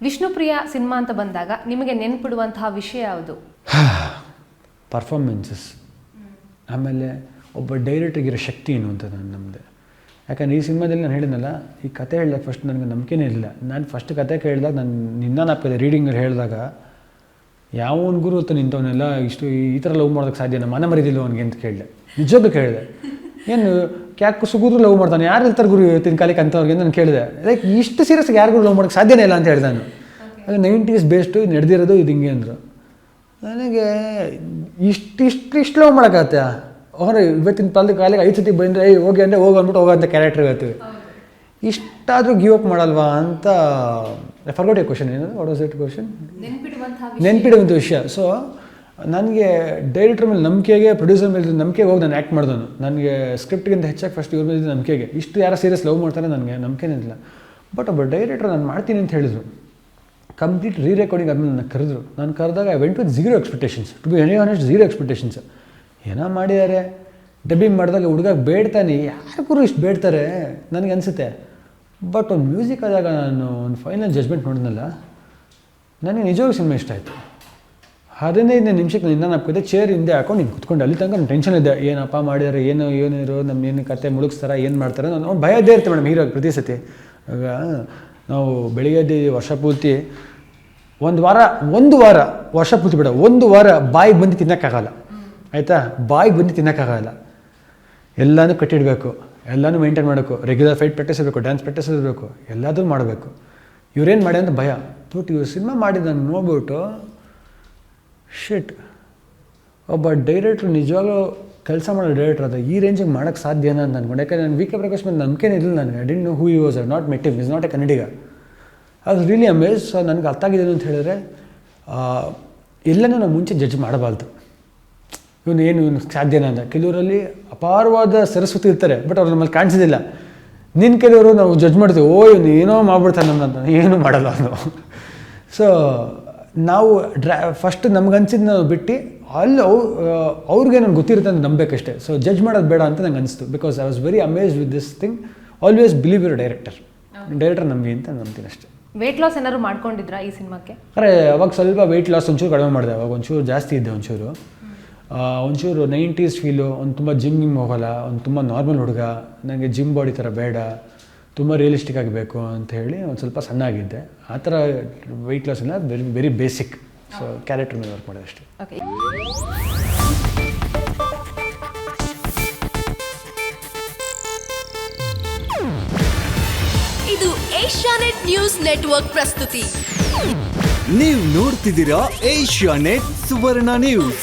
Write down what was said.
Vishnupriya cinema ಅಂತ ಬಂದಾಗ ನಿಮಗೆ ನೆನ್ಪಿಡುವಂತಹ ವಿಷಯ ಯಾವುದು? ಪರ್ಫಾರ್ಮೆನ್ಸಸ್ ಆಮೇಲೆ ಒಬ್ಬ ಡೈರೆಕ್ಟ್ರಿಗಿರೋ ಶಕ್ತಿ ಏನು ಅಂತ ನಾನು ನಮ್ಮದು ಯಾಕಂದ್ರೆ ಈ ಸಿನಿಮಾದಲ್ಲಿ ನಾನು ಹೇಳಿದ್ನಲ್ಲ, ಈ ಕತೆ ಹೇಳಿದಾಗ ಫಸ್ಟ್ ನನಗೆ ನಂಬಿಕೆನೇ ಇಲ್ಲ ನಾನು ಫಸ್ಟ್ ಕತೆ ಕೇಳಿದಾಗ ನಾನು ನಿನ್ನ ನಾಪಿದೆ ರೀಡಿಂಗಲ್ಲಿ ಹೇಳಿದಾಗ ಯಾವನ್ ಗುರು ಅಂತ ನಿಂತವನ್ನೆಲ್ಲ ಇಷ್ಟು ಈ ಥರ ಲವ್ ಮಾಡೋದಕ್ಕೆ ಸಾಧ್ಯನ ಮನ ಮರಿದಿಲ್ಲ ಅವನಿಗೆ ಅಂತ ಕೇಳಿದೆ. ನಿಜದ್ದು ಕೇಳಿದೆ. ಏನು ಯಾಕೆ ಸುಗುರು ಲವ್ ಮಾಡ್ತಾನೆ? ಯಾರು ಇರ್ತಾರೆ ಗುರು ಇವತ್ತಿನ ಕಾಲಕ್ಕೆ ಅಂತವ್ರಿಗೆ ಅಂತ ನಾನು ಕೇಳಿದೆ. ಲೈಕ್ ಇಷ್ಟು ಸೀರಿಯಸ್ ಯಾರಿಗೂ ಲವ್ ಮಾಡೋಕ್ಕೆ ಸಾಧ್ಯನೇ ಇಲ್ಲ ಅಂತ ಹೇಳಿದೆ ನಾನು. ಅದು ನೈಂಟೀಸ್ ಬೇಸ್ಟು ನಡೆದಿರೋದು ಇದು ಹಿಂಗೆ ಅಂದರು. ನನಗೆ ಇಷ್ಟು ಇಷ್ಟು ಇಷ್ಟು ಲವ್ ಮಾಡೋಕ್ಕಾಗತ್ತೆ ಅವ್ರೆ ಇವತ್ತಿನ ಕಾಲದ ಕಾಲಿಗೆ ಐದು ಸತಿ ಬಂದರೆ ಏಯ್ ಹೋಗಿ ಅಂದರೆ ಹೋಗಿ ಅಂದ್ಬಿಟ್ಟು ಹೋಗೋ ಅಂತ ಕ್ಯಾರೆಕ್ಟರ್ ಹೇಳ್ತೀವಿ. ಇಷ್ಟಾದರೂ ಗಿವ್ ಅಪ್ ಮಾಡಲ್ವಾ ಅಂತ ಫರ್ಗೋಟ್ ಎ ಕ್ವಶನ್ ಏನು ವಾಟ್ ವಾಸ್ ಇಟ್ ಕ್ವಶನ್ ನೆನ್ಪಿಡುವಂಥ ವಿಷಯ. ಸೊ ನನಗೆ ಡೈರೆಕ್ಟರ್ ಮೇಲೆ ನಂಬಿಕೆಗೆ ಪ್ರೊಡ್ಯೂಸರ್ ಮೇಲೆ ನಂಬಿಕೆಗೆ ಹೋಗಿ ನಾನು ಆ್ಯಕ್ಟ್ ಮಾಡಿದನು ನನಗೆ ಸ್ಕ್ರಿಪ್ಟ್ಗಿಂತ ಹೆಚ್ಚಾಗಿ ಫಸ್ಟ್ ಇವ್ರ ಮೇಲೆ ನಂಬಿಕೆಗೆ. ಇಷ್ಟು ಯಾರು ಸೀರಿಯಸ್ ಲವ್ ಮಾಡ್ತಾರೆ ನನಗೆ ನಂಬಿಕೆನೇ ಇಲ್ಲ ಬಟ್ ಒಬ್ಬ ಡೈರೆಕ್ಟರ್ ನಾನು ಮಾಡ್ತೀನಿ ಅಂತ ಹೇಳಿದರು. ಕಂಪ್ಲೀಟ್ ರೀ ರೆಕಾರ್ಡಿಂಗ್ ಆದಮೇಲೆ ನನ್ನ ಕರೆದ್ರು. ನಾನು ಕರೆದಾಗ I went with zero expectations to be any honest zero expectations ಏನೋ ಮಾಡಿದ್ದಾರೆ ಡಬ್ಬಿಂಗ್ ಮಾಡಿದಾಗ ಹುಡುಗ ಬೇಡ್ತಾನೆ. ಯಾರಿಗೂ ಇಷ್ಟು ಬೇಡ್ತಾರೆ? ನನಗೆ ಅನಿಸುತ್ತೆ. ಬಟ್ ಒಂದು ಮ್ಯೂಸಿಕ್ ಆದಾಗ ನಾನು ಒಂದು ಫೈನಲ್ ಜಜ್ಮೆಂಟ್ ನೋಡಿದ್ನಲ್ಲ. ನನಗೆ ನಿಜವಾಗ್ಲೂ ಸಿನಿಮಾ ಇಷ್ಟ ಆಯಿತು. ಹದಿನೈದನೇ ನಿಮಿಷಕ್ಕೆ ನಿನ್ನ ನಾಪ್ಕಿದೆ ಚೇರ್ ಹಿಂದೆ ಹಾಕೊಂಡು ನೀನು ಕುತ್ಕೊಂಡು ಅಲ್ಲಿ ತನಕ ಟೆನ್ಷನ್ ಇದೆ. ಏನಪ್ಪ ಮಾಡಿದಾರೆ, ಏನು ಏನಿರೋ ನಮ್ಮ ಏನು ಕತೆ ಮುಳುಗಿಸ್ತಾರ, ಏನು ಮಾಡ್ತಾರೆ ನಾನು ಇದೆ ಇರುತ್ತೆ ಮೇಡಮ್ ಹೀರೋ ಪ್ರತಿ ಸತಿ. ಆಗ ನಾವು ಬೆಳಿಗ್ಗೆ ವರ್ಷ ಪೂರ್ತಿ ಒಂದು ವಾರ ಒಂದು ವಾರ ವರ್ಷ ಪೂರ್ತಿ ಬೇಡ, ಒಂದು ವಾರ ಬಾಯಿಗೆ ಬಂದು ತಿನ್ನೋಕ್ಕಾಗಲ್ಲ. ಆಯಿತಾ? ಬಾಯಿಗೆ ಬಂದು ತಿನ್ನೋಕ್ಕಾಗಲ್ಲ. ಎಲ್ಲನೂ ಕಟ್ಟಿಡಬೇಕು, ಎಲ್ಲನೂ ಮೇಂಟೈನ್ ಮಾಡಬೇಕು ರೆಗ್ಯುಲರ್ ಫೈಟ್ ಪ್ರಾಕ್ಟೀಸ್ ಇರಬೇಕು ಡ್ಯಾನ್ಸ್ ಪ್ರಾಕ್ಟೀಸ್ ಇರಬೇಕು ಎಲ್ಲದೂ ಮಾಡಬೇಕು. ಇವ್ರೇನು ಮಾಡಿ ಅಂತ ಭಯ. ಬಟ್ ಇವ್ರು ಸಿನಿಮಾ ಮಾಡಿದ ನೋಡ್ಬಿಟ್ಟು ಶಿಟ್ ಒಬ್ಬ ಡೈರೆಕ್ಟ್ರು ನಿಜವಾಗ್ಲೂ ಕೆಲಸ ಮಾಡೋ ಡೈರೆಕ್ಟ್ರ್ ಅದು ಈ ರೇಂಜಿಗೆ ಮಾಡೋಕ್ಕೆ ಸಾಧ್ಯನಾ ಅಂತ ಅಂದ್ಕೊಂಡು ಯಾಕಂದರೆ ನಾನು ವಿ ಕೆ ಪ್ರಕಾಶ್ ಮೇಲೆ ನಂಬಿಕೆನೇ ಇಲ್ಲ ನನಗೆ. I didn't know who you was not met him is not a Kannadiga ಅದು ರಿಯಲಿ ಅಮೇಜ್ ಸೊ ನನಗೆ ಅರ್ಥ ಆಗಿದೆ ಅಂತ ಹೇಳಿದ್ರೆ ಎಲ್ಲನೂ ನಾವು ಮುಂಚೆ ಜಡ್ಜ್ ಮಾಡಬಾರ್ದು. ಇವನು ಏನು, ಇವನು ಸಾಧ್ಯನಾ ಅಂತ. ಕೆಲವರಲ್ಲಿ ಅಪಾರವಾದ ಸರಸ್ವತಿ ಇರ್ತಾರೆ ಬಟ್ ಅವ್ರು ನಮ್ಮಲ್ಲಿ ಕಾಣಿಸೋದಿಲ್ಲ ನಿನ್ನ ಕೆಲವರು ನಾವು ಜಡ್ಜ್ ಮಾಡ್ತೀವಿ. ಓ, ಇವನು ಏನೋ ಮಾಡ್ಬಿಡ್ತಾನೆ ನಮ್ಮನ್ನ ಏನು ಮಾಡಲ್ಲ ಅವನು. ಸೊ ನಾವು ಡ್ರಾ ಫಸ್ಟ್ ನಮ್ಗನ್ಸಿದ್ದು ನಾವು ಬಿಟ್ಟು ಅಲ್ಲಿ ಅವ್ ಅವ್ರಿಗೆ ನನಗೆ ಗೊತ್ತಿರುತ್ತೆ ಅಂತ ನಂಬೇಕಷ್ಟೇ. ಸೊ ಜಡ್ಜ್ ಮಾಡೋದು ಬೇಡ ಅಂತ ನಂಗೆ ಅನಿಸ್ತು. Because I was very amaze with this thing always believe your director director ನಂಬಿ ಅಂತ ನಂಬ್ತೀನಿ ಅಷ್ಟೇ. ವೆಯ್ಟ್ ಲಾಸ್ ಏನಾದ್ರು ಮಾಡ್ಕೊಂಡಿದ್ರಾ ಈ ಸಿನಿಮಾಕ್ಕೆ? ಅರೆ ಅವಾಗ ಸ್ವಲ್ಪ ವೆಯ್ಟ್ ಲಾಸ್ ಒಂಚೂರು ಕಡಿಮೆ ಮಾಡಿದೆ. ಅವಾಗ ಒಂಚೂರು ಜಾಸ್ತಿ ಇದ್ದೆ ಒಂಚೂರು. ಒಂಚೂರು ನೈಂಟೀಸ್ ಫೀಲು ಒಂದು ತುಂಬ ಜಿಮ್ ಗಿಮ್ ಹೋಗಲ್ಲ ಒಂದು ತುಂಬ ನಾರ್ಮಲ್ ಹುಡುಗ ನನಗೆ ಜಿಮ್ ಬಾಡಿ ಥರ ಬೇಡ. ತುಂಬ ರಿಯಲಿಸ್ಟಿಕ್ ಆಗಬೇಕು ಅಂತ ಹೇಳಿ ಒಂದು ಸ್ವಲ್ಪ ಸಣ್ಣ ಆಗಿದ್ದೆ ಆ ಥರ ವೆಯ್ಟ್ ಲಾಸ್ ಇಲ್ಲ very very basic so character ಮೇಲೆ ವರ್ಕ್ ಮಾಡಿದೆ ಅಷ್ಟೇ. ಓಕೆ ಇದು ಏಷ್ಯಾನೆಟ್ ನ್ಯೂಸ್ ನೆಟ್ವರ್ಕ್ ಪ್ರಸ್ತುತಿ. ನೀವು ನೋಡ್ತಿದ್ದೀರಾ ಏಷ್ಯಾನೆಟ್ ಸುವರ್ಣ ನ್ಯೂಸ್